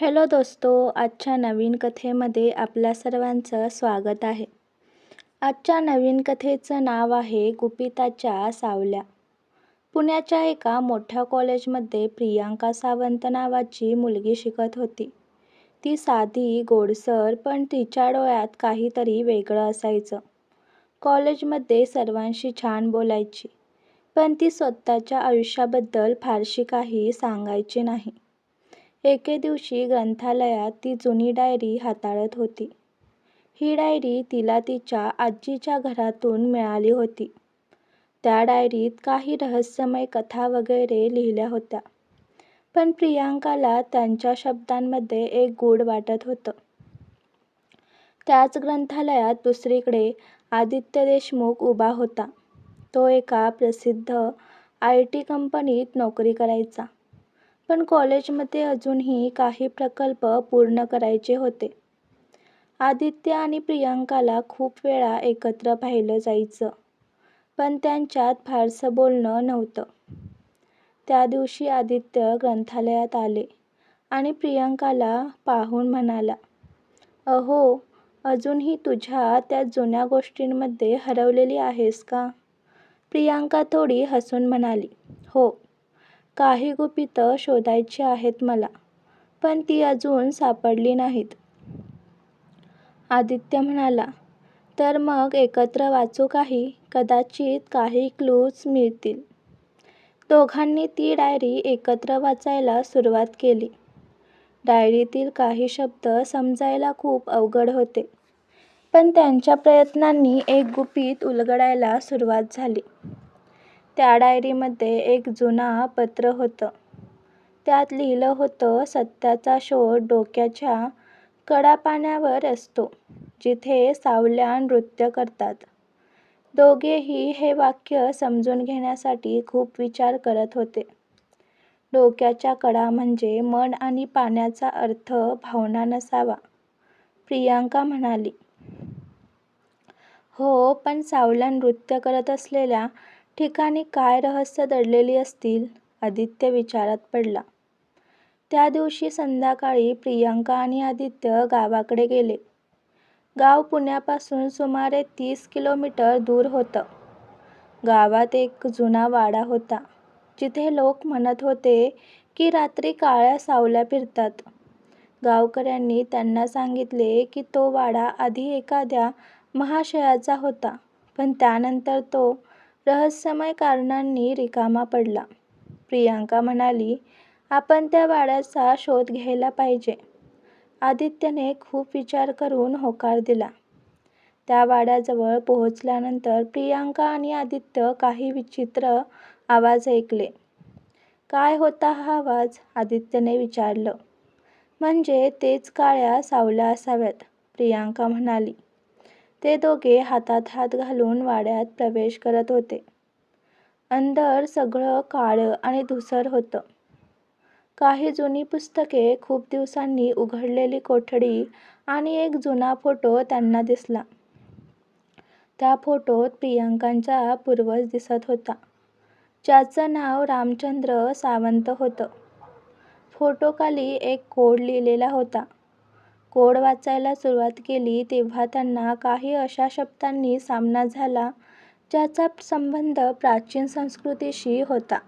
Hello दोस्तो आजच्या नवीन कथेमध्ये आपल्या सर्वांचं स्वागत आहे. आजच्या नवीन कथेचं नाव आहे गुपिताच्या सावल्या. पुण्याच्या एका मोठ्या कॉलेजमध्ये प्रियांका सावंत नावाची मुलगी शिकत होती. ती साधी गोडसर पण तिच्या डोळ्यात काहीतरी वेगळं असायचं. कॉलेजमध्ये सर्वांशी छान बोलायची पण ती स्वतःच्या आयुष्याबद्दल फारशी काही सांगायची नाही. एके दिवशी ग्रंथालयात ती जुनी डायरी हाताळत होती. ही डायरी तिला तिच्या आजीच्या घरातून मिळाली होती. त्या डायरीत काही रहस्यमय कथा वगैरे लिहिल्या होत्या. पण प्रियांकाला त्यांच्या शब्दांमध्ये एक गूढ वाटत होतं. त्याच ग्रंथालयात दुसरीकडे आदित्य देशमुख उभा होता. तो एका प्रसिद्ध आय. टी. कंपनीत नोकरी करायचा. पण कॉलेजमध्ये अजूनही काही प्रकल्प पूर्ण करायचे होते. आदित्य आणि प्रियांकाला खूप वेळा एकत्र पाहिलं जायचं, पण त्यांच्यात फारसं बोलणं नव्हतं. त्या दिवशी आदित्य ग्रंथालयात आले आणि प्रियांकाला पाहून म्हणाला, अहो, अजूनही तुझ्या त्या जुन्या गोष्टींमध्ये हरवलेली आहेस का? प्रियांका थोडी हसून म्हणाली, हो, काही गुपितं शोधायची आहेत मला, पण ती अजून सापडली नाहीत. आदित्य म्हणाला, तर मग एकत्र वाचू काही, कदाचित काही क्लूज मिळतील. दोघांनी ती डायरी एकत्र वाचायला सुरुवात केली. डायरीतील काही शब्द समजायला खूप अवघड होते. पण त्यांच्या प्रयत्नांनी एक गुपित उलगडायला सुरुवात झाली. त्या डायरीमध्ये एक जुना पत्र होतं. त्यात लिहिलं होतं सत्याचा शोध डोक्याच्या कडापाण्यावर असतो, जिथे सावल्या नृत्य करतात. दोघेही हे वाक्य समजून घेण्यासाठी खूप विचार करत होते. डोक्याच्या कडा म्हणजे मन आणि पाण्याचा अर्थ भावना नसावा, प्रियांका म्हणाली. हो, पण सावल्या नृत्य करत असलेल्या ठिकाणी काय रहस्य दडलेली असतील? आदित्य विचारात पडला. त्या दिवशी संध्याकाळी प्रियांका आणि आदित्य गावाकडे गेले. गाव पुण्यापासून सुमारे तीस किलोमीटर दूर होतं. गावात एक जुना वाडा होता, जिथे लोक म्हणत होते की रात्री काळ्या सावल्या फिरतात. गावकऱ्यांनी त्यांना सांगितले की तो वाडा आधी एखाद्या महाशयाचा होता, पण त्यानंतर तो रहस्यमय कारणांनी रिकामा पडला. प्रियांका म्हणाली, आपण त्या वाड्याचा शोध घ्यायला पाहिजे. आदित्यने खूप विचार करून होकार दिला. त्या वाड्याजवळ पोहोचल्यानंतर प्रियांका आणि आदित्य काही विचित्र आवाज ऐकले. काय होता हा आवाज? आदित्यने विचारलं. म्हणजे तेच काळ्या सावल्या असाव्यात, प्रियांका म्हणाली. ते दोघे हातात हात घालून वाड्यात प्रवेश करत होते. अंदर सगळं काळं आणि धुसर होतं. काही जुनी पुस्तके, खूप दिवसांनी उघडलेली कोठडी आणि एक जुना फोटो त्यांना दिसला. त्या फोटोत प्रियांकांचा पूर्वज दिसत होता, ज्याचं नाव रामचंद्र सावंत होतं. फोटोखाली एक कोड लिहिलेला होता. कोड वाचायला सुरुवात केली तेव्हा त्यांना काही अशा शब्दांनी सामना झाला, ज्याचा संबंध प्राचीन संस्कृतीशी होता.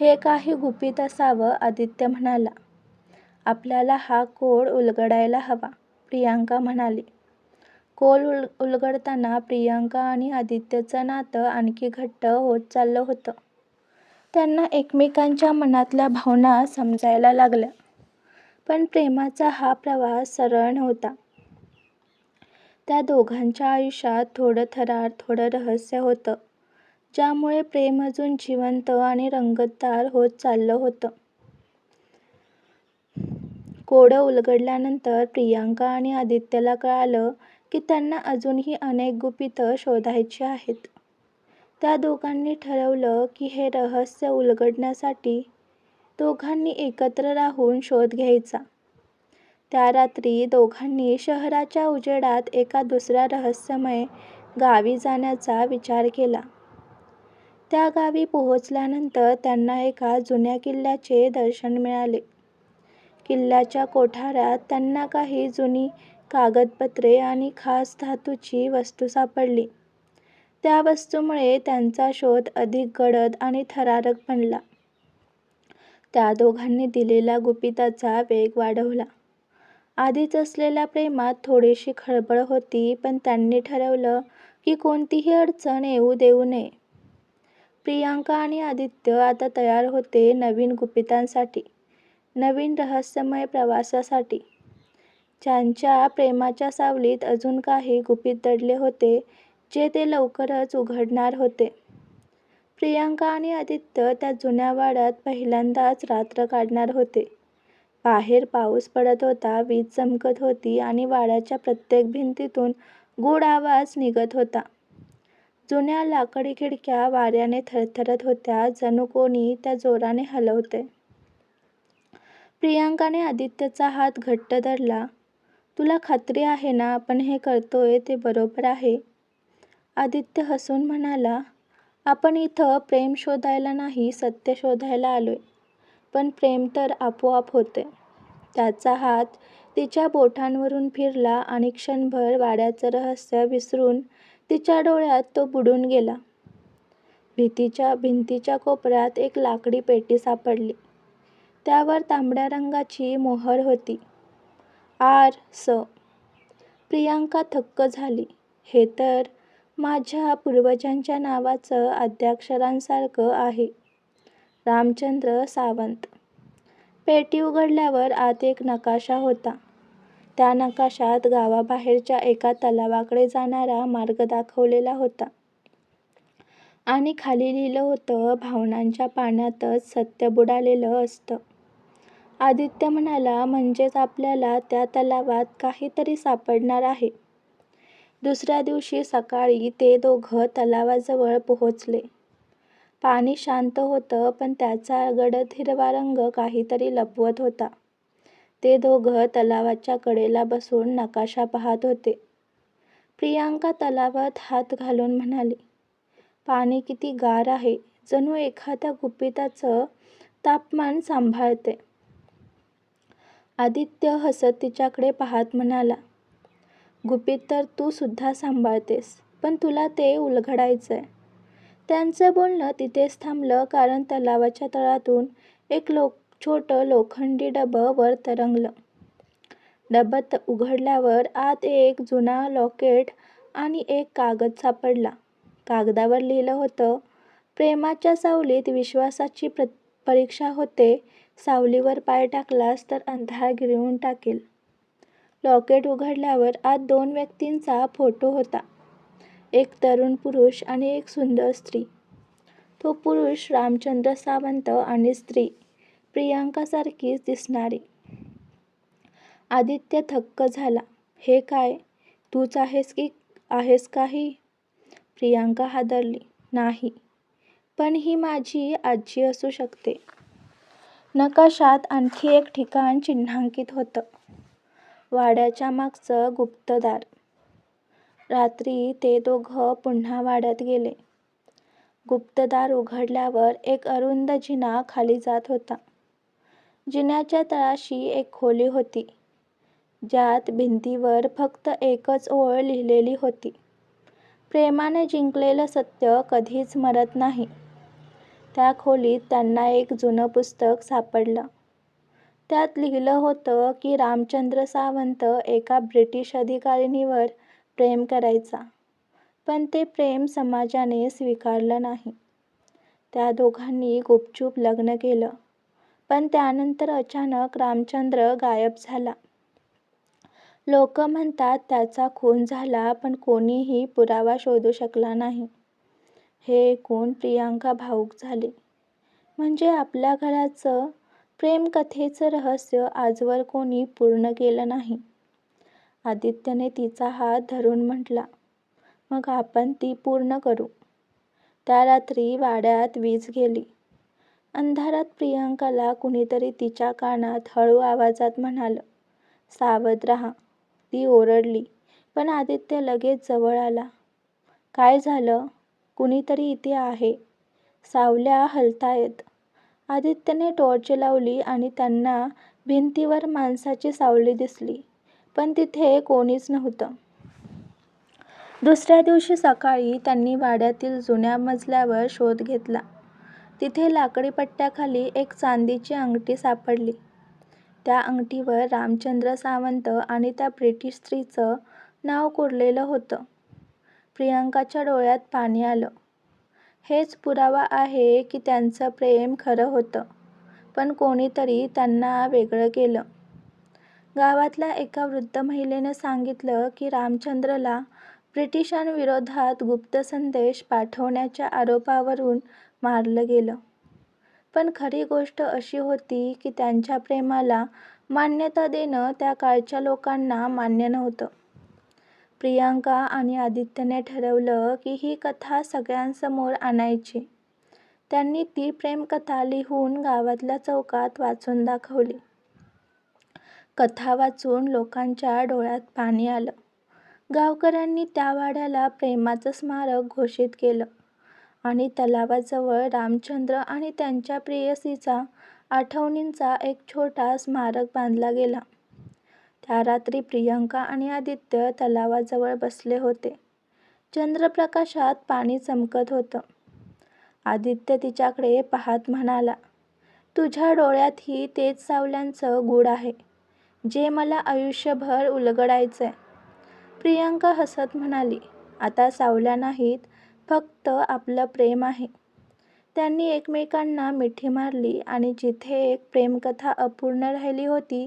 हे काही गुपित असावं, आदित्य म्हणाला. आपल्याला हा कोड उलगडायला हवा, प्रियांका म्हणाली. उल उलगडताना प्रियांका आणि आदित्यचं नातं आणखी घट्ट होत चाललं होतं. त्यांना एकमेकांच्या मनातल्या भावना समजायला लागल्या. पण प्रेमाचा हा प्रवास सरळ नव्हता. त्या दोघांच्या आयुष्यात थोडं थरार, थोडं रहस्य होतं, ज्यामुळे प्रेम अजून जिवंत आणि रंगतदार होत चाललं होतं. कोड उलगडल्यानंतर प्रियांका आणि आदित्यला कळालं की त्यांना अजूनही अनेक गुपितं शोधायची आहेत. त्या दोघांनी ठरवलं की हे रहस्य उलगडण्यासाठी दोघांनी एकत्र राहून शोध घ्यायचा. त्या रात्री दोघांनी शहराच्या उजेडात एका दुसऱ्या रहस्यमय गावी जाण्याचा विचार केला. त्या गावी पोहोचल्यानंतर त्यांना एका जुन्या किल्ल्याचे दर्शन मिळाले. किल्ल्याच्या कोठारात त्यांना काही जुनी कागदपत्रे आणि खास धातूची वस्तू सापडली. त्या वस्तूमुळे त्यांचा शोध अधिक गडद आणि थरारक बनला. त्या दोघांनी दिलेला गुपिताचा वेग वाढवला. आधीच असलेल्या प्रेमात थोडीशी खळबळ होती पण त्यांनी ठरवलं की कोणतीही अडचण येऊ देऊ नये. प्रियांका आणि आदित्य आता तयार होते नवीन गुपितांसाठी, नवीन रहस्यमय प्रवासासाठी. ज्यांच्या प्रेमाच्या सावलीत अजून काही गुपित दडले होते जे ते लवकरच उघडणार होते. प्रियांका आणि आदित्य त्या जुन्या वाड्यात पहिल्यांदाच रात्र काढणार होते. बाहेर पाऊस पडत होता, वीज चमकत होती आणि वाड्याच्या प्रत्येक भिंतीतून गूढ आवाज निघत होता. जुन्या लाकडी खिडक्या वाऱ्याने थरथरत होत्या, जणू कोणी त्या जोराने हलवतंय. प्रियांकाने आदित्यचा हात घट्ट धरला. तुला खात्री आहे ना आपण हे करतोय ते बरोबर आहे? आदित्य हसून म्हणाला, आपण इथं प्रेम शोधायला नाही सत्य शोधायला आलो आहे पण प्रेम तर आपोआप होते त्याचा हात तिच्या बोटांवरून फिरला आणि क्षणभर वाड्याचं रहस्य विसरून तिच्या डोळ्यात तो बुडून गेला. भीतीच्या भिंतीच्या कोपऱ्यात एक लाकडी पेटी सापडली. त्यावर तांबड्या रंगाची मोहर होती. आर. स. प्रियांका थक्क झाली. हे तर माझ्या पूर्वजांच्या नावाचं आद्याक्षरांसारखं आहे. रामचंद्र सावंत. पेटी उघडल्यावर आत एक नकाशा होता. त्या नकाशात गावाबाहेरच्या एका तलावाकडे जाणारा मार्ग दाखवलेला होता. आणि खाली लिहिलं होतं भावनांच्या पाण्यातच सत्य बुडालेलं असतं. आदित्य म्हणाला म्हणजेच आपल्याला त्या तलावात काहीतरी सापडणार आहे. दुसऱ्या दिवशी सकाळी ते दोघं तलावाजवळ पोहोचले. पाणी शांत होतं पण त्याचा गडद हिरवा रंग काहीतरी लपवत होता. ते दोघं तलावाच्या कडेला बसून नकाशा पाहत होते. प्रियांका तलावात हात घालून म्हणाली, पाणी किती गार आहे, जणू एखाद्या गुपिताचं तापमान सांभाळतंय. आदित्य हसत तिच्याकडे पाहत म्हणाला, गुपित तर तू सुद्धा सांभाळतेस, पण तुला ते उलगडायचंय. त्यांचं बोलणं तिथेच थांबलं कारण तलावाच्या तळातून एक छोटं लोखंडी डबं वर तरंगलं. डबं उघडल्यावर आत एक जुना लॉकेट आणि एक कागद सापडला. कागदावर लिहिलं होतं, प्रेमाच्या सावलीत विश्वासाची परीक्षा होते सावलीवर पाय टाकलास तर अंधार गिळून टाकेल. लॉकेट उघडल्यावर आत दोन व्यक्तींचा फोटो होता. एक तरुण पुरुष आणि एक सुंदर स्त्री. तो पुरुष रामचंद्र सावंत आणि स्त्री प्रियांकासारखीच दिसणारी. आदित्य थक्क झाला. हे काय, तूच आहेस की आहेस काही प्रियांका हादरली. नाही, पण ही माझी आजी असू शकते. नकाशात आणखी एक ठिकाण चिन्हांकित होतं. वाड्याच्या मागचं गुप्तदार रात्री ते दोघं पुन्हा वाड्यात गेले. गुप्तदार उघडल्यावर एक अरुंद जिना खाली जात होता. जिन्याच्या तळाशी एक खोली होती, ज्यात भिंतीवर फक्त एकच ओळ लिहिलेली होती, प्रेमाने जिंकलेलं सत्य कधीच मरत नाही. त्या खोलीत त्यांना एक जुनं पुस्तक सापडलं. त्यात लिहिलं होतं की रामचंद्र सावंत एका ब्रिटिश अधिकारिणीवर प्रेम करायचा, पण ते प्रेम समाजाने स्वीकारलं नाही. त्या दोघांनी गुपचूप लग्न केलं, पण त्यानंतर अचानक रामचंद्र गायब झाला. लोक म्हणतात त्याचा खून झाला पण कोणीही पुरावा शोधू शकला नाही. हे ऐकून प्रियांका भावूक झाली. म्हणजे आपल्या घराचं प्रेमकथेचं रहस्य आजवर कोणी पूर्ण केलं नाही. आदित्यने तिचा हात धरून म्हटला, मग आपण ती पूर्ण करू. त्या रात्री वाड्यात वीज गेली. अंधारात प्रियांकाला कुणीतरी तिच्या कानात हळू आवाजात म्हणालं, सावध राहा. ती ओरडली, पण आदित्य लगेच जवळ आला. काय झालं? कुणीतरी इथे आहे. सावल्या हलतायत. आदित्यने टॉर्च लावली आणि त्यांना भिंतीवर माणसाची सावली दिसली, पण तिथे कोणीच नव्हतं. दुसऱ्या दिवशी सकाळी त्यांनी वाड्यातील जुन्या मजल्यावर शोध घेतला. तिथे लाकडी पट्ट्याखाली एक चांदीची अंगठी सापडली. त्या अंगठीवर रामचंद्र सावंत आणि त्या ब्रिटिश स्त्रीचं नाव कोरलेलं होतं. प्रियंकाच्या डोळ्यात पाणी आलं. हेच पुरावा आहे की त्यांचं प्रेम खरं होतं, पण कोणीतरी त्यांना वेगळं केलं. गावातल्या एका वृद्ध महिलेनं सांगितलं की रामचंद्रला ब्रिटिशांविरोधात गुप्त संदेश पाठवण्याच्या आरोपावरून मारलं गेलं. पण खरी गोष्ट अशी होती की त्यांच्या प्रेमाला मान्यता देणं त्या काळच्या लोकांना मान्य नव्हतं. प्रियांका आणि आदित्यने ठरवलं की ही कथा सगळ्यांसमोर आणायची. त्यांनी ती प्रेमकथा लिहून गावातल्या चौकात वाचून दाखवली. कथा वाचून लोकांच्या डोळ्यात पाणी आलं. गावकऱ्यांनी त्या वाड्याला प्रेमाचं स्मारक घोषित केलं आणि तलावाजवळ रामचंद्र आणि त्यांच्या प्रेयसीचा आठवणींचा एक छोटा स्मारक बांधला गेला. त्या रात्री प्रियंका आणि आदित्य तलावाजवळ बसले होते. चंद्रप्रकाशात पाणी चमकत होतं. आदित्य तिच्याकडे पाहत म्हणाला, तुझ्या डोळ्यातही तेच सावल्यांचं गूढ आहे, जे मला आयुष्यभर उलगडायचंय. प्रियंका हसत म्हणाली, आता सावल्या नाहीत, फक्त आपलं प्रेम आहे. त्यांनी एकमेकांना मिठी मारली आणि जिथे एक प्रेमकथा अपूर्ण राहिली होती,